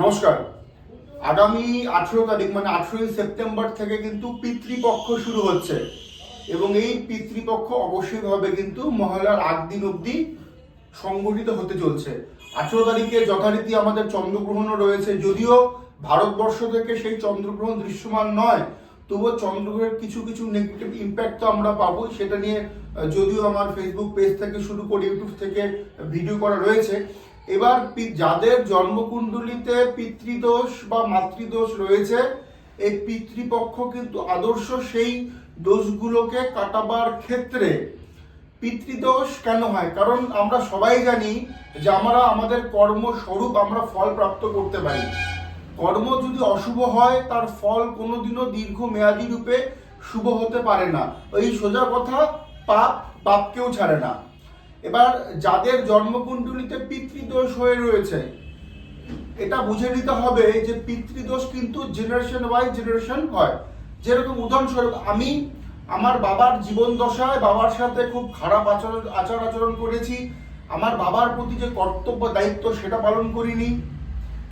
নমস্কার। আগামী আঠেরো তারিখ মানে আঠেরোই সেপ্টেম্বর থেকে কিন্তু পিতৃপক্ষ শুরু হচ্ছে। এবং এই পিতৃপক্ষ অবশ্যই হবে কিন্তু মহালয়ার আগ দিন অবধি সংগঠিত হতে চলছে। আঠেরো তারিখে যথারীতি আমাদের চন্দ্রগ্রহণও রয়েছে। যদিও ভারতবর্ষ থেকে সেই চন্দ্রগ্রহণ দৃশ্যমান নয়, তবুও চন্দ্রগ্রহণের কিছু কিছু নেগেটিভ ইম্প্যাক্ট তো আমরা পাবো সেটা নিয়ে যদিও আমার ফেসবুক পেজ থেকে শুরু করে ইউটিউব থেকে ভিডিও করা রয়েছে। এবার যাদের জন্মকুণ্ডলিতে পিতৃদোষ বা মাতৃদোষ রয়েছে, এই পিতৃপক্ষ কিন্তু আদর্শ সেই দোষগুলোকে কাটাবার ক্ষেত্রে পিতৃদোষ কেন হয়? কারণ আমরা সবাই জানি যে আমরা, আমাদের কর্মস্বরূপ আমরা ফল প্রাপ্ত করতে পারি। কর্ম যদি অশুভ হয়, তার ফল কোনোদিনও দীর্ঘ মেয়াদী রূপে শুভ হতে পারে না। এই সোজা কথা, পাপ পাপকেও ছাড়ে না। এবার যাদের জন্মকুণ্ডলিতে পিতৃদোষ হয়ে রয়েছে, এটা বুঝে নিতে হবে যে পিতৃদোষ কিন্তু জেনারেশন ওয়াইজ জেনারেশন হয়। যেরকম উদাহরণস্বরূপ, আমি আমার বাবার জীবন দশায় বাবার সাথে খুব খারাপ আচরণ, আচার আচরণ করেছি, আমার বাবার প্রতি যে কর্তব্য, দায়িত্ব সেটা পালন করিনি,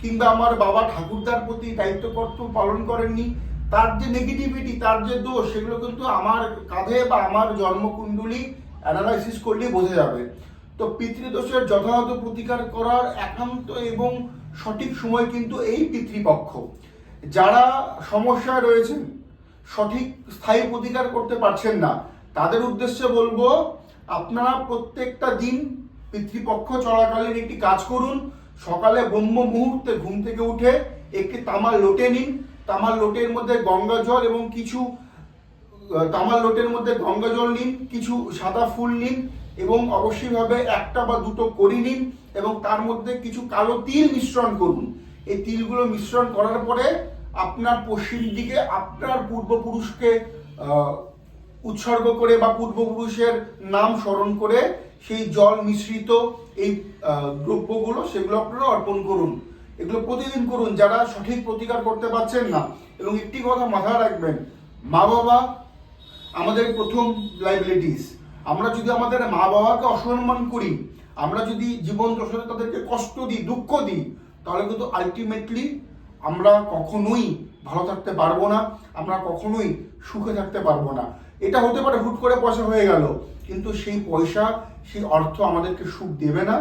কিংবা আমার বাবা ঠাকুরদার প্রতি দায়িত্ব, কর্তব্য পালন করেননি, তার যে নেগেটিভিটি তার যে দোষ, সেগুলো কিন্তু আমার কাঁধে বা আমার জন্মকুণ্ডলী অ্যানালাইসিস করলেই বোঝা যাবে। তো পিতৃদোষের যথাযথ প্রতিকার করার একান্ত এবং সঠিক সময় কিন্তু এই পিতৃপক্ষ। যারা সমস্যায় রয়েছেন, সঠিক স্থায়ী প্রতিকার করতে পারছেন না, তাদের উদ্দেশ্যে বলব, আপনারা প্রত্যেকটা দিন পিতৃপক্ষ চলাকালীন একটি কাজ করুন। সকালে ব্রহ্ম মুহূর্তে ঘুম থেকে উঠে একটি তামার লোটে নিন। তামার লোটের মধ্যে গঙ্গা জল এবং কিছু তামার লোটের মধ্যে গঙ্গা জল নিন, কিছু সাদা ফুল নিন এবং অবশ্যইভাবে একটা বা দুটো করি নিন এবং তার মধ্যে কিছু কালো তিল মিশ্রণ করুন। এই তিলগুলো মিশ্রণ করার পরে আপনার পশ্চিম দিকে আপনার পূর্বপুরুষকে উৎসর্গ করে বা পূর্বপুরুষের নাম স্মরণ করে সেই জল মিশ্রিত এই দ্রব্যগুলো সেগুলো আপনারা অর্পণ করুন। এগুলো প্রতিদিন করুন, যারা সঠিক প্রতিকার করতে পারছেন না। এবং একটি কথা মাথায় রাখবেন মা বাবা আমাদের প্রথম লাইবিলিটিস আমরা যদি আমাদের মা বাবাকে অসম্মান করি, আমরা যদি জীবন দশাতে তাদেরকে কষ্ট দিই, দুঃখ দিই, তাহলে কিন্তু আলটিমেটলি আমরা কখনোই ভালো থাকতে পারব না, আমরা কখনোই সুখে থাকতে পারব না। এটা হতে পারে হুট করে পয়সা হয়ে গেল, কিন্তু সেই পয়সা, সেই অর্থ আমাদেরকে সুখ দেবে না,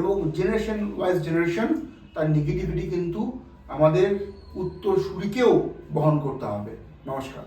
এবং জেনারেশন ওয়াইজ জেনারেশন তার নেগেটিভিটি কিন্তু আমাদের উত্তর সুরিকেও বহন করতে হবে। নমস্কার।